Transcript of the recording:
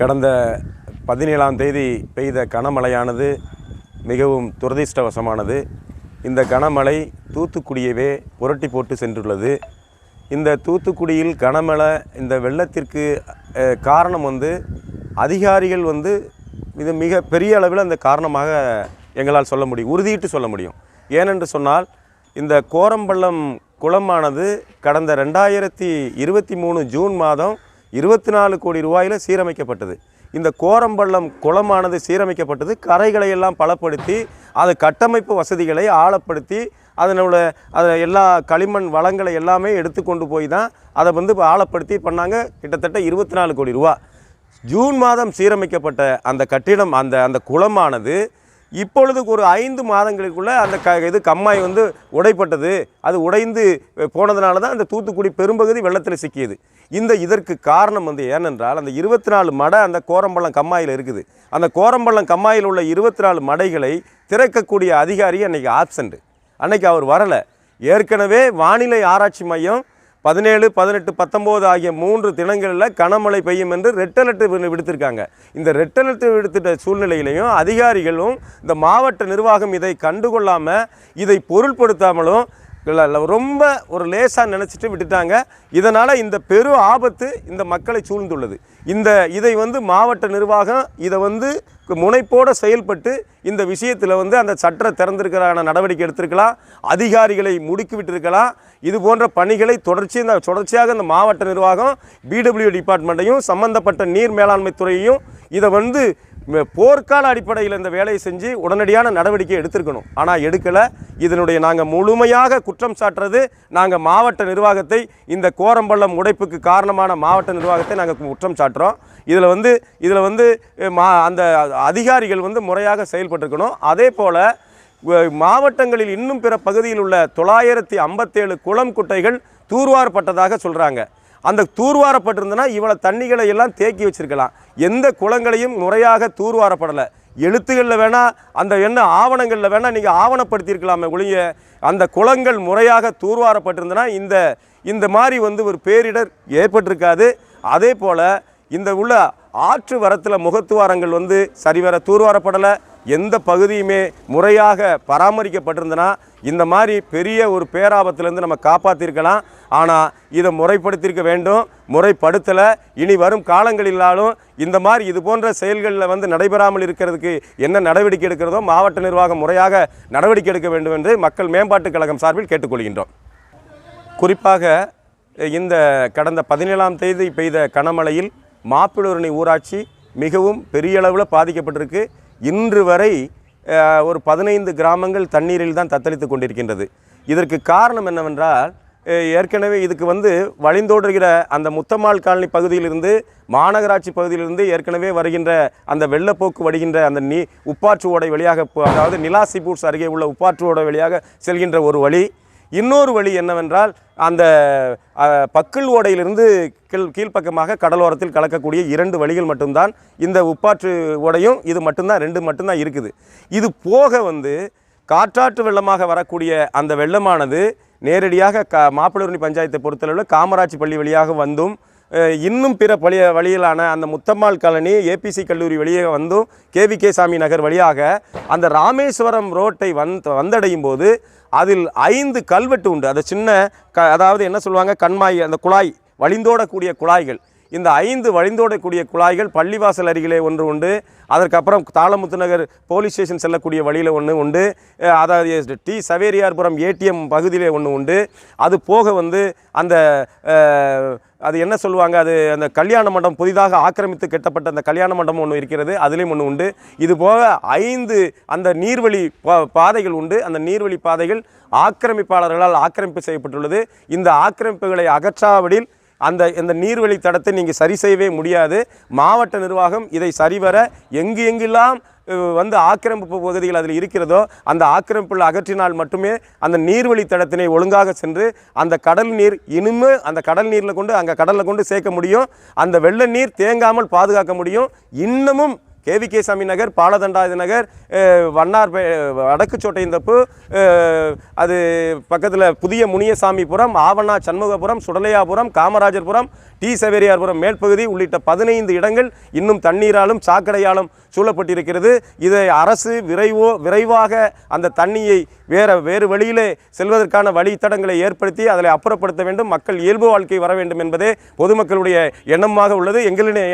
கடந்த பதினேழாம் தேதி பெய்த கனமழையானது மிகவும் துரதிர்ஷ்டவசமானது. இந்த கனமழை தூத்துக்குடியவே புரட்டி போட்டு சென்றுள்ளது. இந்த தூத்துக்குடியில் கனமழை இந்த வெள்ளத்திற்கு காரணம் வந்து அதிகாரிகள் வந்து இது மிக பெரிய அளவில் அந்த காரணமாக எங்களால் சொல்ல முடியும் உறுதியிட்டு சொல்ல முடியும். ஏனென்று சொன்னால் இந்த கோரம்பள்ளம் குளமானது கடந்த ரெண்டாயிரத்தி இருபத்தி மூணு ஜூன் மாதம் இருபத்தி நாலு கோடி ரூபாயில் சீரமைக்கப்பட்டது. இந்த கோரம்பள்ளம் குளமானது சீரமைக்கப்பட்டது. கரைகளை எல்லாம் பலப்படுத்தி அது கட்டமைப்பு வசதிகளை ஆழப்படுத்தி அதனோட அதை எல்லா களிமண் வளங்களை எல்லாமே எடுத்து கொண்டு போய் தான் அதை வந்து இப்போ ஆழப்படுத்தி பண்ணாங்க. கிட்டத்தட்ட இருபத்தி நாலு கோடி ரூபா. ஜூன் மாதம் சீரமைக்கப்பட்ட அந்த கட்டிடம் அந்த அந்த குளமானது இப்பொழுது ஒரு ஐந்து மாதங்களுக்குள்ளே அந்த க இது கம்மாய் வந்து உடைப்பட்டது. அது உடைந்து போனதுனால தான் அந்த தூத்துக்குடி பெரும்பகுதி வெள்ளத்தில் சிக்கியது. இந்த இதற்கு காரணம் வந்து ஏனென்றால் அந்த இருபத்தி நாலு மடை அந்த கோரம்பள்ளம் கம்மாயில் இருக்குது. அந்த கோரம்பள்ளம் கம்மாயில் உள்ள இருபத்தி நாலு மடைகளை திறக்கக்கூடிய அதிகாரி அன்றைக்கி ஆப்சண்ட் அன்னைக்கு அவர் வரலை. ஏற்கனவே வானிலை ஆராய்ச்சி மையம் பதினேழு பதினெட்டு பத்தொம்போது ஆகிய மூன்று தினங்களில் கனமழை பெய்யும் என்று ரெட் அலர்ட் விடுத்திருக்காங்க. இந்த ரெட் அலர்ட் விடுத்துட்ட சூழ்நிலையிலையும் அதிகாரிகளும் இந்த மாவட்ட நிர்வாகம் இதை கண்டுகொள்ளாமல் இதை பொருள்படுத்தாமலும் இல்லை இல்லை ரொம்ப ஒரு லேசாக நினச்சிட்டு விட்டுட்டாங்க. இதனால் இந்த பெரு ஆபத்து இந்த மக்களை சூழ்ந்துள்ளது. இந்த இதை வந்து மாவட்ட நிர்வாகம் இதை வந்து முனைப்போடு செயல்பட்டு இந்த விஷயத்தில் வந்து அந்த சட்டரை திறந்திருக்கிறான நடவடிக்கை எடுத்திருக்கலாம். அதிகாரிகளை முடுக்கி விட்டிருக்கலாம். இது போன்ற பணிகளை தொடர்ச்சி இந்த தொடர்ச்சியாக இந்த மாவட்ட நிர்வாகம் பிடபிள்யூ டிபார்ட்மெண்ட்டையும் சம்பந்தப்பட்ட நீர் மேலாண்மை துறையையும் இதை வந்து போர்க்கால அடிப்படையில் இந்த வேலையை செஞ்சு உடனடியான நடவடிக்கை எடுத்திருக்கணும். ஆனால் எடுக்கலை. இதனுடைய நாங்கள் முழுமையாக குற்றம் சாட்டுறது நாங்கள் மாவட்ட நிர்வாகத்தை இந்த கோரம்பள்ளம் உடைப்புக்கு காரணமான மாவட்ட நிர்வாகத்தை நாங்கள் குற்றம் சாட்டுறோம். இதில் வந்து இதில் வந்து மா அந்த அதிகாரிகள் வந்து முறையாக செயல்பட்டிருக்கணும். அதே போல் மாவட்டங்களில் இன்னும் பிற பகுதியில் உள்ள தொள்ளாயிரத்தி ஐம்பத்தேழு குளம் குட்டைகள் தூர்வாரப்பட்டதாக சொல்கிறாங்க அந்த தூர்வாரப்பட்டிருந்தனா இவ்வளோ தண்ணிகளை எல்லாம் தேக்கி வச்சிருக்கலாம். எந்த குளங்களையும் முறையாக தூர்வாரப்படலை. எழுத்துகளில் வேணால் அந்த என்ன ஆவணங்களில் வேணால் நீங்கள் ஆவணப்படுத்தியிருக்கலாமே ஒழிய அந்த குளங்கள் முறையாக தூர்வாரப்பட்டிருந்தனா இந்த இந்த மாதிரி வந்து ஒரு பேரிடர் ஏற்பட்டிருக்காது. அதே போல் இந்த உள்ள ஆற்று வரத்தில் முகத்துவாரங்கள் வந்து சரிவர தூர்வாரப்படலை. எந்த பகுதியுமே முறையாக பராமரிக்கப்பட்டிருந்தனா இந்த மாதிரி பெரிய ஒரு பேராபத்திலேருந்து நம்ம காப்பாற்றிருக்கலாம் ஆனால் இதை முறைப்படுத்தியிருக்க வேண்டும் முறைப்படுத்தலை. இனி வரும் காலங்களிலாலும் இந்த மாதிரி இது போன்ற செயல்களில் வந்து நடைபெறாமல் இருக்கிறதுக்கு என்ன நடவடிக்கை எடுக்கிறதோ மாவட்ட நிர்வாகம் முறையாக நடவடிக்கை எடுக்க வேண்டும் என்று மக்கள் மேம்பாட்டுக் கழகம் சார்பில் கேட்டுக்கொள்கின்றோம். குறிப்பாக இந்த கடந்த பதினேழாம் தேதி பெய்த கனமழையில் மாப்பிளூரணி ஊராட்சி மிகவும் பெரிய அளவில் பாதிக்கப்பட்டிருக்கு. இன்று வரை ஒரு பதினைந்து கிராமங்கள் தண்ணீரில் தான் தத்தளித்து கொண்டிருக்கின்றது. இதற்கு காரணம் என்னவென்றால் ஏற்கனவே இதுக்கு வந்து வழிந்தோடுகிற அந்த முத்தம்மாள் காலனி பகுதியிலிருந்து மாநகராட்சி பகுதியிலிருந்து ஏற்கனவே வருகின்ற அந்த வெள்ளப்போக்கு வடிகின்ற அந்த நீ உப்பாற்று ஓடை வழியாக அதாவது நிலாசிபூர்ஸ் அருகே உள்ள உப்பாற்று ஓடை வழியாக செல்கின்ற ஒரு வழி. இன்னொரு வழி என்னவென்றால் அந்த பக்கில் பக்கிள் ஓடையிலிருந்து கீழ் கீழ்ப்பக்கமாக கடலோரத்தில் கலக்கக்கூடிய இரண்டு வழிகள் மட்டும்தான் இந்த உப்பாற்று ஓடையும் இது மட்டும்தான் ரெண்டு மட்டும்தான் இருக்குது. இது போக வந்து காற்றாற்று வெள்ளமாக வரக்கூடிய அந்த வெள்ளமானது நேரடியாக க மாப்பிளூரணி பஞ்சாயத்தை பொறுத்தளவில் காமராஜ் பள்ளி வழியாக வந்தும் இன்னும் பிற பழிய வழியிலான அந்த முத்தம்மாள் காலனி ஏபிசி கல்லூரி வழியே வந்தும் கேவிகே சாமி நகர் வழியாக அந்த ராமேஸ்வரம் ரோட்டை வந் வந்தடையும் போது அதில் ஐந்து கல்வெட்டு உண்டு. அதை சின்ன க அதாவது என்ன சொல்லுவாங்க? கண்மாய் அந்த குழாய் வழிந்தோடக்கூடிய குழாய்கள். இந்த ஐந்து வழிந்தோடக்கூடிய குழாய்கள் பள்ளிவாசல் அருகிலே ஒன்று உண்டு. அதற்கப்புறம் தாளமுத்து நகர் போலீஸ் ஸ்டேஷன் செல்லக்கூடிய வழியில் ஒன்று உண்டு. அதாவது டி சவேரியார்புரம் ஏடிஎம் பகுதியிலே ஒன்று உண்டு. அது போக வந்து அந்த அது என்ன சொல்லுவாங்க? அது அந்த கல்யாண மண்டபம் புதிதாக ஆக்கிரமித்து கட்டப்பட்ட அந்த கல்யாண மண்டபம் ஒன்று இருக்கிறது. அதுலேயும் ஒன்று உண்டு. இது போக ஐந்து அந்த நீர்வழி பா- பாதைகள் உண்டு. அந்த நீர்வழி பாதைகள் ஆக்கிரமிப்பாளர்களால் ஆக்கிரமிப்பு செய்யப்பட்டுள்ளது. இந்த ஆக்கிரமிப்புகளை அகற்றாவிடில் அந்த இந்த நீர்வழி தடத்தை நீங்கள் சரி செய்யவே முடியாது. மாவட்ட நிர்வாகம் இதை சரிவர எங்கு எங்கெல்லாம் வந்து ஆக்கிரமிப்பு பகுதிகள் அதில் இருக்கிறதோ அந்த ஆக்கிரமிப்புள்ள அகற்றினால் மட்டுமே அந்த நீர்வழி தடத்தினை ஒழுங்காக சென்று அந்த கடல் நீர் இனிமே அந்த கடல் நீரில் கொண்டு அங்கே கடலில் கொண்டு சேர்க்க முடியும். அந்த வெள்ள நீர் தேங்காமல் பாதுகாக்க முடியும். இன்னமும் கேவி கேசாமி நகர் பாலதண்டாயுத நகர் வண்ணார் வடக்குச்சோட்டையந்தப்பு அஹ், அது பக்கத்தில் புதிய முனியசாமிபுரம் ஆவணா சண்முகபுரம் சுடலையாபுரம் காமராஜர்புரம் டி சவேரியார்புரம் மேற்பகுதி உள்ளிட்ட பதினைந்து இடங்கள் இன்னும் தண்ணீராலும் சாக்கடையாலும் சூழப்பட்டிருக்கிறது. இதை அரசு விரைவோ விரைவாக அந்த தண்ணியை வேற வேறு வழியிலே செல்வதற்கான வழித்தடங்களை ஏற்படுத்தி அதில் அப்புறப்படுத்த வேண்டும். மக்கள் இயல்பு வாழ்க்கை வர வேண்டும் என்பதே பொதுமக்களுடைய எண்ணமாக உள்ளது. எங்களுடைய